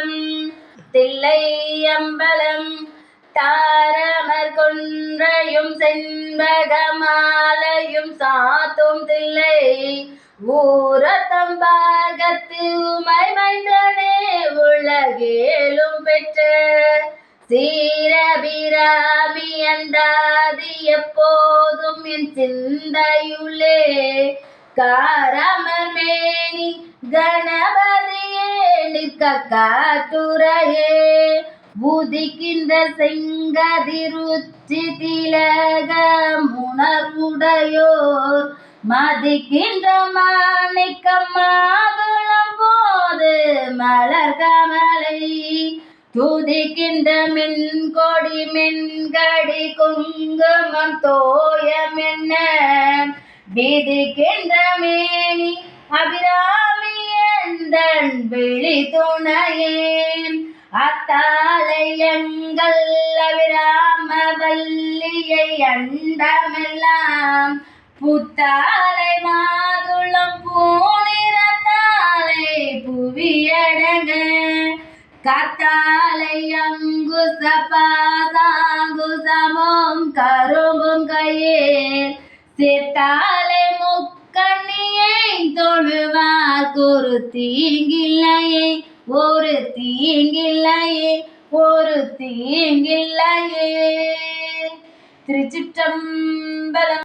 அம்பலம் தில்லை அம்பலம் தாரமர் கொன்றையும் செண்பகமாலையும் சாத்தும் தில்லை. ஊரத்தம்பாகத்து உமை மைந்தனே உலகேலும் பெற்ற சீரபிராமி அந்தாதி எப்போதும் என் சிந்தையுள்ளே. காரமர் மேனி கணபதி நிற்க காட்டுரையே உதிக்கின்ற செங்கதிருச்சி திலக உணர்வுடையோர். மதிக்கின்ற மாணிக்கம் மாதுளம் போது மலர் கமலை. துதிக்கின்ற மின்கொடி மின்கடி குங்குமம் தோயம் என்ன விதிக்கின்ற மேனி அபிரா விழி துணையேன் அத்தாலை எங்கள் அவிராம வல்லியை அண்டமெல்லாம். புத்தாலை மாதுளம் பூனிறத்தாலை புவியடங்க. கத்தாலை அங்குச பாசாங்குசமும் கரும்பும் கையே சித்தாலை ஒரு தீங்கில்லையே ஒரு தீங்கில்லையே ஒரு தீங்கில்லையே. திருச்சிற்றம்பலம்